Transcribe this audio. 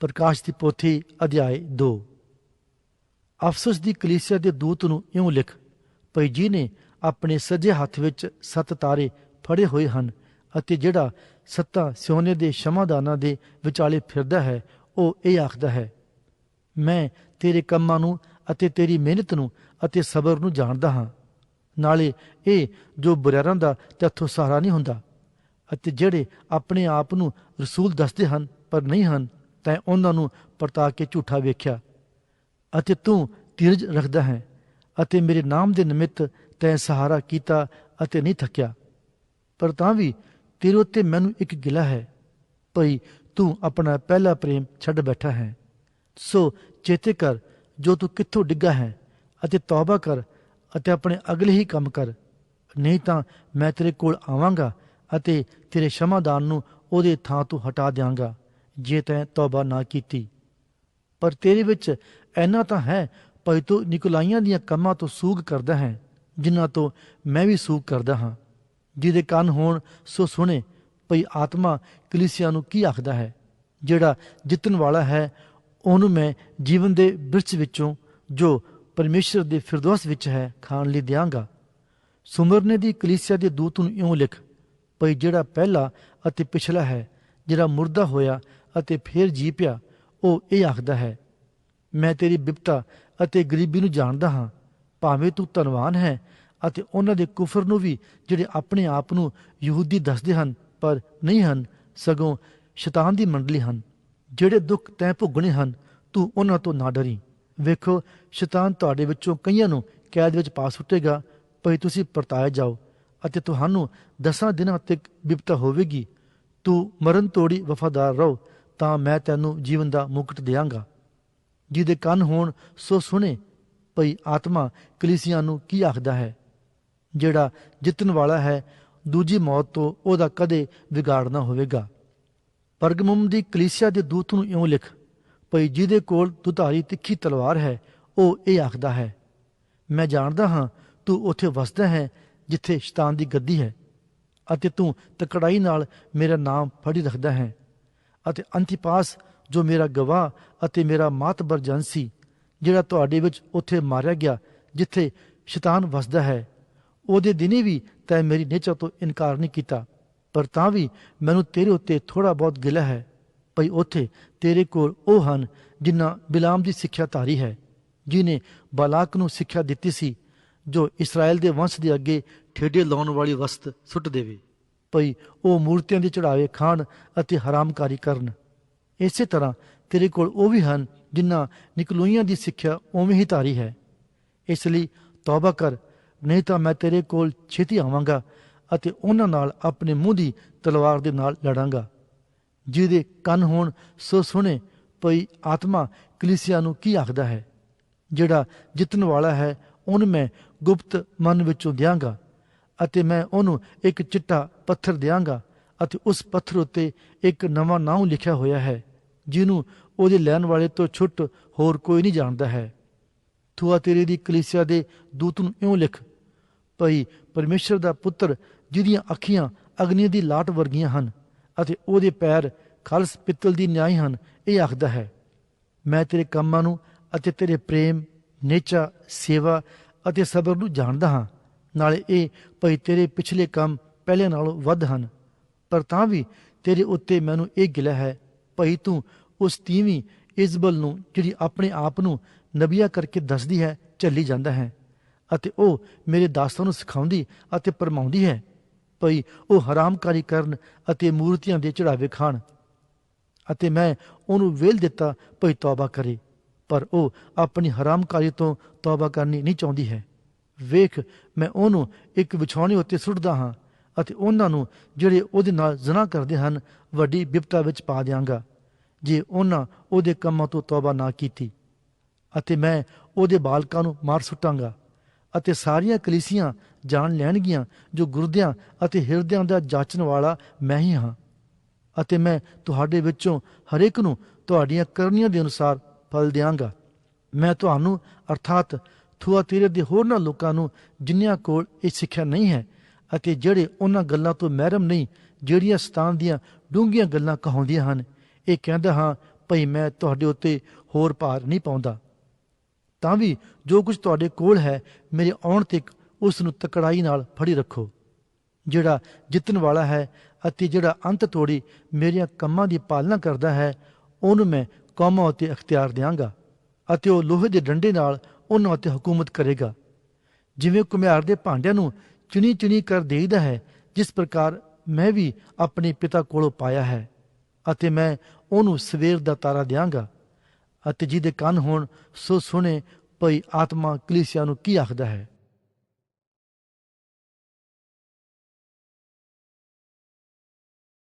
ਪ੍ਰਕਾਸ਼ ਦੀ ਪੋਥੀ, ਅਧਿਆਇ 2 ਅਫਸੋਸ ਦੀ ਕਲੀਸਿਆ ਦੇ ਦੂਤ ਨੂੰ ਇਉਂ ਲਿਖ, ਭਈ ਜੀ ਨੇ ਆਪਣੇ ਸੱਜੇ ਹੱਥ ਵਿੱਚ ਸੱਤ ਤਾਰੇ ਫੜੇ ਹੋਏ ਹਨ ਅਤੇ ਜਿਹੜਾ ਸੱਤਾ ਸਿਉਨੇ ਦੇ ਸ਼ਮਾਦਾਨਾਂ ਦੇ ਵਿਚਾਲੇ ਫਿਰਦਾ ਹੈ, ਉਹ ਇਹ ਆਖਦਾ ਹੈ, ਮੈਂ ਤੇਰੇ ਕੰਮਾਂ ਨੂੰ ਅਤੇ ਤੇਰੀ ਮਿਹਨਤ ਨੂੰ ਅਤੇ ਸਬਰ ਨੂੰ ਜਾਣਦਾ ਹਾਂ। ਨਾਲੇ ਇਹ ਜੋ ਬੁਰਿਆਰਾਂ ਦਾ ਤੇਥੋਂ ਸਹਾਰਾ ਨਹੀਂ ਹੁੰਦਾ ਅਤੇ ਜਿਹੜੇ ਆਪਣੇ ਆਪ ਨੂੰ ਰਸੂਲ ਦੱਸਦੇ ਹਨ ਪਰ ਨਹੀਂ ਹਨ ਤੈਂ ਉਹਨਾਂ ਨੂੰ ਪਰਤਾ ਕੇ ਝੂਠਾ ਵੇਖਿਆ। ਅਤੇ ਤੂੰ ਧੀਰਜ ਰੱਖਦਾ ਹੈ ਅਤੇ ਮੇਰੇ ਨਾਮ ਦੇ ਨਿਮਿਤ ਤੈਂ ਸਹਾਰਾ ਕੀਤਾ ਅਤੇ ਨਹੀਂ ਥੱਕਿਆ। ਪਰ ਤਾਂ ਵੀ ਤੇਰੇ ਉੱਤੇ ਮੈਨੂੰ ਇੱਕ ਗਿਲਾ ਹੈ, ਭਈ ਤੂੰ ਆਪਣਾ ਪਹਿਲਾ ਪ੍ਰੇਮ ਛੱਡ ਬੈਠਾ ਹੈ। ਸੋ ਚੇਤੇ ਕਰ ਜੋ ਤੂੰ ਕਿੱਥੋਂ ਡਿੱਗਾ ਹੈ ਅਤੇ ਤੌਬਾ ਕਰ ਅਤੇ ਆਪਣੇ ਅਗਲੇ ਹੀ ਕੰਮ ਕਰ। ਨਹੀਂ ਤਾਂ ਮੈਂ ਤੇਰੇ ਕੋਲ ਆਵਾਂਗਾ ਅਤੇ ਤੇਰੇ ਸ਼ਮਾਦਾਨ ਨੂੰ ਉਹਦੇ ਥਾਂ ਤੋਂ ਹਟਾ ਦਿਆਂਗਾ। ਜੇ ਤੈਂ ਤੌਬਾ ਨਾ ਕੀਤੀ। ਪਰ ਤੇਰੇ ਵਿੱਚ ਐਨਾ ਤਾਂ ਹੈ, ਭਾਈ ਤੂੰ ਨਿਕਲਾਈਆਂ ਦੀਆਂ ਕੰਮਾਂ ਤੋਂ ਸੂਗ ਕਰਦਾ ਹੈ, ਜਿਨ੍ਹਾਂ ਤੋਂ ਮੈਂ ਵੀ ਸੂਗ ਕਰਦਾ ਹਾਂ। ਜਿਹਦੇ ਕੰਨ ਹੋਣ, ਸੋ ਸੁਣੇ, ਭਈ ਆਤਮਾ ਕਲੀਸਿਆ ਨੂੰ ਕੀ ਆਖਦਾ ਹੈ? ਜਿਹੜਾ ਜਿੱਤਣ ਵਾਲਾ ਹੈ, ਉਹਨੂੰ ਮੈਂ ਜੀਵਨ ਦੇ ਬਿਰਛ ਵਿੱਚੋਂ, ਜੋ ਪਰਮੇਸ਼ਰ ਦੇ ਫਿਰਦੌਸ ਵਿੱਚ ਹੈ, ਖਾਣ ਲਈ ਦਿਆਂਗਾ। ਸੁਮਰਨੇ ਦੀ ਕਲੀਸਿਆ ਦੇ ਦੂਤ ਨੂੰ ਇਉਂ ਲਿਖ, ਭਈ ਜਿਹੜਾ ਪਹਿਲਾ ਅਤੇ ਪਿਛਲਾ ਹੈ, ਜਿਹੜਾ ਮੁਰਦਾ ਹੋਇਆ ਅਤੇ ਫਿਰ ਜੀ ਪਿਆ। ਉਹ ਇਹ ਆਖਦਾ ਹੈ, ਮੈਂ ਤੇਰੀ ਬਿਪਤਾ ਅਤੇ ਗਰੀਬੀ ਨੂੰ ਜਾਣਦਾ ਹਾਂ। ਭਾਵੇਂ ਤੂੰ ਧਨਵਾਨ ਹੈ ਅਤੇ ਉਹਨਾਂ ਦੇ ਕੁਫਰ ਨੂੰ ਵੀ ਜਿਹੜੇ ਆਪਣੇ ਆਪ ਨੂੰ ਯਹੂਦੀ ਦੱਸਦੇ ਹਨ, ਪਰ ਨਹੀਂ ਹਨ, ਸਗੋਂ ਸ਼ੈਤਾਨ ਦੀ ਮੰਡਲੀ ਹਨ। ਜਿਹੜੇ ਦੁੱਖ ਤੈਂ ਭੋਗਣੇ ਹਨ, ਤੂੰ ਉਹਨਾਂ ਤੋਂ ਨਾ ਡਰੀ। ਵੇਖੋ, ਸ਼ੈਤਾਨ ਤੁਹਾਡੇ ਵਿੱਚੋਂ ਕਈਆਂ ਨੂੰ ਕੈਦ ਵਿੱਚ ਪਾ ਸੁੱਟੇਗਾ। ਭਈ ਤੁਸੀਂ ਪਰਤਾਏ ਜਾਓ ਅਤੇ ਤੁਹਾਨੂੰ ਦਸਾਂ ਦਿਨਾਂ ਤੱਕ ਬਿਪਤਾ ਹੋਵੇਗੀ। ਤੂੰ ਮਰਨ ਤੋੜੀ ਵਫਾਦਾਰ ਰਹੋ ਤਾਂ ਮੈਂ ਤੈਨੂੰ ਜੀਵਨ ਦਾ ਮੁਕਟ ਦਿਆਂਗਾ। ਜਿਹਦੇ ਕੰਨ ਹੋਣ, ਸੋ ਸੁਣੇ, ਭਈ ਆਤਮਾ ਕਲੀਸਿਆਂ ਨੂੰ ਕੀ ਆਖਦਾ ਹੈ? ਜਿਹੜਾ ਜਿੱਤਣ ਵਾਲਾ ਹੈ, ਦੂਜੀ ਮੌਤ ਤੋਂ ਉਹਦਾ ਕਦੇ ਵਿਗਾੜ ਨਾ ਹੋਵੇਗਾ। ਪਰਗਮਮ ਦੀ ਕਲੀਸਿਆ ਦੇ ਦੂਤ ਨੂੰ ਇਉਂ ਲਿਖ, ਭਈ ਜਿਹਦੇ ਕੋਲ ਦੁਧਾਰੀ ਤਿੱਖੀ ਤਲਵਾਰ ਹੈ, ਉਹ ਇਹ ਆਖਦਾ ਹੈ, ਮੈਂ ਜਾਣਦਾ ਹਾਂ, ਤੂੰ ਉੱਥੇ ਵਸਦਾ ਹੈ, ਜਿੱਥੇ ਸ਼ੈਤਾਨ ਦੀ ਗੱਦੀ ਹੈ, ਅਤੇ ਤੂੰ ਤਕੜਾਈ ਨਾਲ ਮੇਰਾ ਨਾਮ ਫੜੀ ਰੱਖਦਾ ਹੈ। ਅਤੇ ਅੰਤਿਪਾਸ, ਜੋ ਮੇਰਾ ਗਵਾਹ ਅਤੇ ਮੇਰਾ ਮਾਤਬਰ ਜਨ ਸੀ, ਜਿਹੜਾ ਤੁਹਾਡੇ ਵਿੱਚ ਉੱਥੇ ਮਾਰਿਆ ਗਿਆ, ਜਿੱਥੇ ਸ਼ੈਤਾਨ ਵਸਦਾ ਹੈ। ਉਹਦੇ ਦਿਨੇ ਵੀ ਤੈਂ ਮੇਰੀ ਨਿਚਾ ਤੋਂ ਇਨਕਾਰ ਨਹੀਂ ਕੀਤਾ, ਪਰ ਤਾਂ ਵੀ ਮੈਨੂੰ ਤੇਰੇ ਉੱਤੇ ਥੋੜਾ ਬਹੁਤ ਗਿਲਾ ਹੈ, ਭਈ ਉੱਥੇ ਤੇਰੇ ਕੋਲ ਉਹ ਹਨ ਜਿਨ੍ਹਾਂ ਬਿਲਾਮ ਦੀ ਸਿੱਖਿਆ ਧਾਰੀ ਹੈ, ਜਿਨੇ ਬਾਲਾਕ ਨੂੰ ਸਿੱਖਿਆ ਦਿੱਤੀ ਸੀ, ਜੋ ਇਸਰਾਇਲ ਦੇ ਵੰਸ਼ ਦੇ ਅੱਗੇ ਠੇਡੇ ਲਾਉਣ ਵਾਲੀ ਵਸਤ ਸੁੱਟ ਦੇਵੇ। ਭਈ ਉਹ ਮੂਰਤੀਆਂ ਦੇ ਚੜਾਵੇ ਖਾਣ ਅਤੇ ਹਰਾਮਕਾਰੀ ਕਰਨ। ਇਸੇ ਤਰ੍ਹਾਂ ਤੇਰੇ ਕੋਲ ਉਹ ਵੀ ਹਨ ਜਿਨ੍ਹਾਂ ਨਿਕਲੋਈਆਂ ਦੀ ਸਿੱਖਿਆ ਉਵੇਂ ਹੀ ਧਾਰੀ ਹੈ। ਇਸ ਲਈ ਤੌਬਾ ਕਰ, ਨਹੀਂ ਤਾਂ ਮੈਂ ਤੇਰੇ ਕੋਲ ਛੇਤੀ ਆਵਾਂਗਾ ਅਤੇ ਉਹਨਾਂ ਨਾਲ ਆਪਣੇ ਮੂੰਹ ਦੀ ਤਲਵਾਰ ਦੇ ਨਾਲ ਲੜਾਂਗਾ। ਜਿਹਦੇ ਕੰਨ ਹੋਣ ਸੋ ਸੁਣੇ ਭਈ ਆਤਮਾ ਕਲੀਸਿਆ ਨੂੰ ਕੀ ਆਖਦਾ ਹੈ? ਜਿਹੜਾ ਜਿੱਤਣ ਵਾਲਾ ਹੈ, ਉਹਨੂੰ ਮੈਂ ਗੁਪਤ ਮਨ ਵਿੱਚੋਂ ਦਿਆਂਗਾ। ਅਤੇ ਮੈਂ ਉਹਨੂੰ ਇੱਕ ਚਿੱਟਾ ਪੱਥਰ ਦਿਆਂਗਾ ਅਤੇ ਉਸ ਪੱਥਰ ਉੱਤੇ ਇੱਕ ਨਵਾਂ ਨਾਮ ਲਿਖਿਆ ਹੋਇਆ ਹੈ, ਜਿਹਨੂੰ ਉਹਦੇ ਲੈਣ ਵਾਲੇ ਤੋਂ ਛੁੱਟ ਹੋਰ ਕੋਈ ਨਹੀਂ ਜਾਣਦਾ ਹੈ। ਥੂਆ ਤੇਰੇ ਦੀ ਕਲੀਸਿਆ ਦੇ ਦੂਤ ਨੂੰ ਇਉਂ ਲਿਖ, ਭਈ ਪਰਮੇਸ਼ਰ ਦਾ ਪੁੱਤਰ ਜਿਹਦੀਆਂ ਅੱਖੀਆਂ ਅਗਨੀ ਦੀ ਲਾਟ ਵਰਗੀਆਂ ਹਨ ਅਤੇ ਉਹਦੇ ਪੈਰ ਖਾਲਸ ਪਿੱਤਲ ਦੀ ਨਿਆਈ ਹਨ, ਇਹ ਆਖਦਾ ਹੈ, ਮੈਂ ਤੇਰੇ ਕੰਮਾਂ ਨੂੰ ਅਤੇ ਤੇਰੇ ਪ੍ਰੇਮ, ਨੇਚਾ, ਸੇਵਾ ਅਤੇ ਸਬਰ ਨੂੰ ਜਾਣਦਾ ਹਾਂ। ਨਾਲੇ ਇਹ ਭਈ ਤੇਰੇ ਪਿਛਲੇ ਕੰਮ ਪਹਿਲੇ ਨਾਲੋਂ ਵੱਧ ਹਨ। ਪਰ ਤਾਂ ਵੀ ਤੇਰੇ ਉੱਤੇ ਮੈਨੂੰ ਇਹ ਗਿਲਾ ਹੈ, ਭਈ ਤੂੰ ਉਸ ਤੀਵੀਂ ਇਜ਼ਬਲ ਨੂੰ ਜਿਹੜੀ ਆਪਣੇ ਆਪ ਨੂੰ ਨਬੀਆ ਕਰਕੇ ਦੱਸਦੀ ਹੈ ਚੱਲੀ ਜਾਂਦਾ ਹੈ ਅਤੇ ਉਹ ਮੇਰੇ ਦਾਸਾਂ ਨੂੰ ਸਿਖਾਉਂਦੀ ਅਤੇ ਪਰਮਾਉਂਦੀ ਹੈ, ਭਈ ਉਹ ਹਰਾਮਕਾਰੀ ਕਰਨ ਅਤੇ ਮੂਰਤੀਆਂ ਦੇ ਚੜਾਵੇ ਖਾਣ ਅਤੇ ਮੈਂ ਉਹਨੂੰ ਵੇਲ ਦਿੱਤਾ, ਭਈ ਤੌਬਾ ਕਰੇ, ਪਰ ਉਹ ਆਪਣੀ ਹਰਾਮਕਾਰੀ ਤੋਂ ਤੌਬਾ ਕਰਨੀ ਨਹੀਂ ਚਾਹੁੰਦੀ ਹੈ। ਵੇਖ, ਮੈਂ ਉਹਨੂੰ ਇੱਕ ਵਿਛਾਉਣੀ ਉੱਤੇ ਸੁੱਟਦਾ ਹਾਂ ਅਤੇ ਉਹਨਾਂ ਨੂੰ ਜਿਹੜੇ ਉਹਦੇ ਨਾਲ ਜ਼ਨਾ ਕਰਦੇ ਹਨ, ਵੱਡੀ ਬਿਪਤਾ ਵਿੱਚ ਪਾ ਦਿਆਂਗਾ। ਜੇ ਉਹਨਾਂ ਉਹਦੇ ਕੰਮਾਂ ਤੋਂ ਤੌਬਾ ਨਾ ਕੀਤੀ ਅਤੇ ਮੈਂ ਉਹਦੇ ਬਾਲਕਾਂ ਨੂੰ ਮਾਰ ਸੁੱਟਾਂਗਾ ਅਤੇ ਸਾਰੀਆਂ ਕਲੀਸੀਆਂ ਜਾਣ ਲੈਣਗੀਆਂ ਜੋ ਗੁਰਦਿਆਂ ਅਤੇ ਹਿਰਦਿਆਂ ਦਾ ਜਾਚਣ ਵਾਲਾ ਮੈਂ ਹੀ ਹਾਂ ਅਤੇ ਮੈਂ ਤੁਹਾਡੇ ਵਿੱਚੋਂ ਹਰੇਕ ਨੂੰ ਤੁਹਾਡੀਆਂ ਕਰਨੀਆਂ ਦੇ ਅਨੁਸਾਰ ਫਲ ਦਿਆਂਗਾ। ਮੈਂ ਤੁਹਾਨੂੰ ਅਰਥਾਤ ਥੂਆਤੀਰੇ ਦੇ ਹੋਰਨਾਂ ਲੋਕਾਂ ਨੂੰ ਜਿਨ੍ਹਾਂ ਕੋਲ ਇਹ ਸਿੱਖਿਆ ਨਹੀਂ ਹੈ ਅਤੇ ਜਿਹੜੇ ਉਹਨਾਂ ਗੱਲਾਂ ਤੋਂ ਮਹਿਰਮ ਨਹੀਂ, ਜਿਹੜੀਆਂ ਸਤਾਨ ਦੀਆਂ ਡੂੰਘੀਆਂ ਗੱਲਾਂ ਕਹਾਉਂਦੀਆਂ ਹਨ, ਇਹ ਕਹਿੰਦਾ ਹਾਂ, ਭਈ ਮੈਂ ਤੁਹਾਡੇ ਉੱਤੇ ਹੋਰ ਭਾਰ ਨਹੀਂ ਪਾਉਂਦਾ। ਤਾਂ ਵੀ ਜੋ ਕੁਝ ਤੁਹਾਡੇ ਕੋਲ ਹੈ, ਮੇਰੇ ਆਉਣ ਤੱਕ ਉਸ ਨੂੰ ਤਕੜਾਈ ਨਾਲ ਫੜੀ ਰੱਖੋ। ਜਿਹੜਾ ਜਿੱਤਣ ਵਾਲਾ ਹੈ ਅਤੇ ਜਿਹੜਾ ਅੰਤ ਤੋੜੀ ਮੇਰੀਆਂ ਕੰਮਾਂ ਦੀ ਪਾਲਣਾ ਕਰਦਾ ਹੈ, ਉਹਨੂੰ ਮੈਂ ਕੌਮਾਂ ਉੱਤੇ ਅਖਤਿਆਰ ਦਿਆਂਗਾ ਅਤੇ ਉਹ ਲੋਹੇ ਦੇ ਡੰਡੇ ਨਾਲ ਉਹਨਾਂ ਉੱਤੇ ਹਕੂਮਤ ਕਰੇਗਾ। ਜਿਵੇਂ ਕੁਮਿਆਰ ਦੇ ਭਾਂਡਿਆਂ ਨੂੰ ਚੁਣੀ ਚੁਣੀ ਕਰ ਦੇਈਦਾ ਹੈ, ਜਿਸ ਪ੍ਰਕਾਰ ਮੈਂ ਵੀ ਆਪਣੇ ਪਿਤਾ ਕੋਲੋਂ ਪਾਇਆ ਹੈ ਅਤੇ ਮੈਂ ਉਹਨੂੰ ਸਵੇਰ ਦਾ ਤਾਰਾ ਦਿਆਂਗਾ। ਅਤੇ ਜਿਹਦੇ ਕੰਨ ਹੋਣ, ਸੋ ਸੁਣੇ ਭਈ ਆਤਮਾ ਕਲੀਸਿਆ ਨੂੰ ਕੀ ਆਖਦਾ ਹੈ?